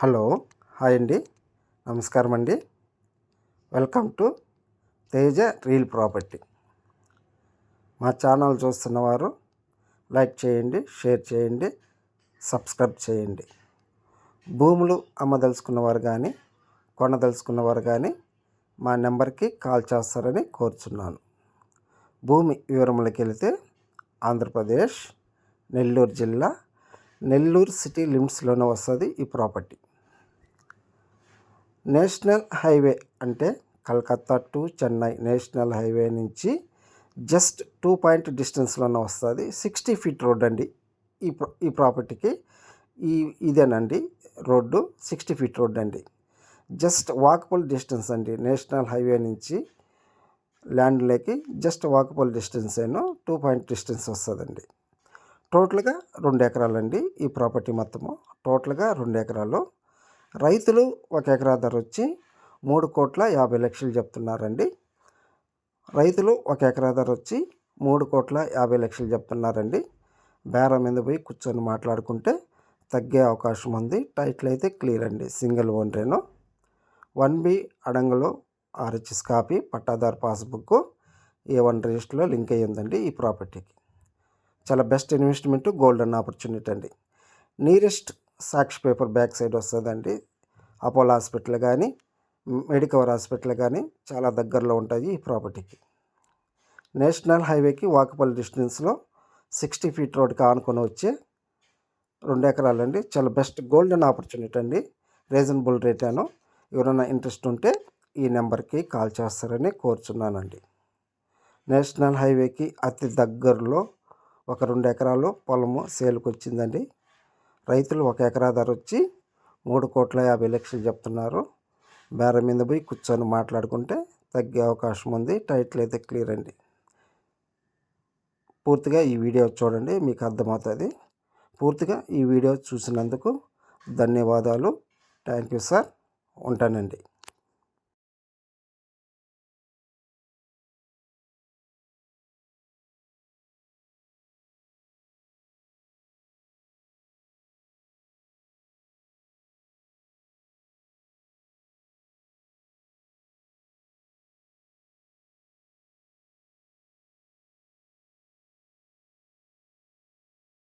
Hello hi అండి. నమస్కారం అండి. Welcome to Teja real property. మా ఛానల్ చూస్తున్నవారు లైక్ చేయండి షేర్ చేయండి సబ్స్క్రైబ్ చేయండి. భూములు అమ్మదలుచుకున్నవారు కానీ కొనదలుచుకున్నవారు కానీ మా నెంబర్కి కాల్ చేస్తారని కోరుచున్నాను. భూమి వివరములకి వెళితే ఆంధ్రప్రదేశ్ నెల్లూరు జిల్లా నెల్లూరు సిటీ లిమిట్స్లోనే వస్తుంది ఈ ప్రాపర్టీ. నేషనల్ హైవే అంటే Calcutta to Chennai national highway నుంచి జస్ట్ టూ పాయింట్ డిస్టెన్స్లోనే వస్తుంది. సిక్స్టీ ఫీట్ రోడ్ అండి ఈ ఈ ప్రాపర్టీకి. ఈ ఇదేనండి రోడ్డు సిక్స్టీ ఫీట్ రోడ్ అండి. జస్ట్ వాకబుల్ డిస్టెన్స్ అండి నేషనల్ హైవే నుంచి ల్యాండ్లోకి జస్ట్ వాకబుల్ డిస్టెన్స్ అయినా టూ పాయింట్ డిస్టెన్స్ వస్తుందండి. టోటల్గా రెండు ఎకరాలండి ఈ ప్రాపర్టీ మొత్తము. టోటల్గా రెండు ఎకరాలు. రైతులు ఒక ఎకరా ధర వచ్చి మూడు కోట్ల యాభై లక్షలు చెప్తున్నారండి రైతులు ఒక ఎకరా ధర వచ్చి మూడు కోట్ల యాభై లక్షలు చెప్తున్నారండి బేరం మీద పోయి కూర్చొని మాట్లాడుకుంటే తగ్గే అవకాశం ఉంది. టైటిల్ అయితే క్లియర్ అండి. సింగిల్ ఓన్రేను. వన్ బి అడంగులో ఆర్హెచ్ఎస్ కాపీ పట్టాదారు పాస్బుక్ ఏ వన్ రిజిస్టర్లో లింక్ అయ్యిందండి ఈ ప్రాపర్టీకి. చాలా బెస్ట్ ఇన్వెస్ట్మెంట్ గోల్డెన్ ఆపర్చునిటీ అండి. Nearest Sakshi paper back side వస్తుందండి. అపోలో హాస్పిటల్ కానీ మెడికవర్ హాస్పిటల్ కానీ చాలా దగ్గరలో ఉంటాయి ఈ ప్రాపర్టీకి నేషనల్ హైవేకి వాకబుల్ డిస్టెన్స్లో సిక్స్టీ ఫీట్ రోడ్కి ఆనుకొని వచ్చే రెండు ఎకరాలండి. చాలా బెస్ట్ గోల్డెన్ ఆపర్చునిటీ అండి. రీజనబుల్ రేట్ అను ఎవరైనా ఇంట్రెస్ట్ ఉంటే ఈ నెంబర్కి కాల్ చేస్తారని కోరుచున్నానండి. నేషనల్ హైవేకి అతి దగ్గరలో ఒక రెండు ఎకరాలు పొలము సేల్కి వచ్చిందండి రైతులు ఒక ఎకరా ధర వచ్చి మూడు కోట్ల యాభై లక్షలు చెప్తున్నారు. బేరం మీద పోయి కూర్చొని మాట్లాడుకుంటే తగ్గే అవకాశం ఉంది. టైటిల్ అయితే క్లియర్ అండి. పూర్తిగా ఈ వీడియో చూడండి మీకు అర్థమవుతుంది. పూర్తిగా ఈ వీడియో చూసినందుకు ధన్యవాదాలు. Thank you sir. ఉంటానండి.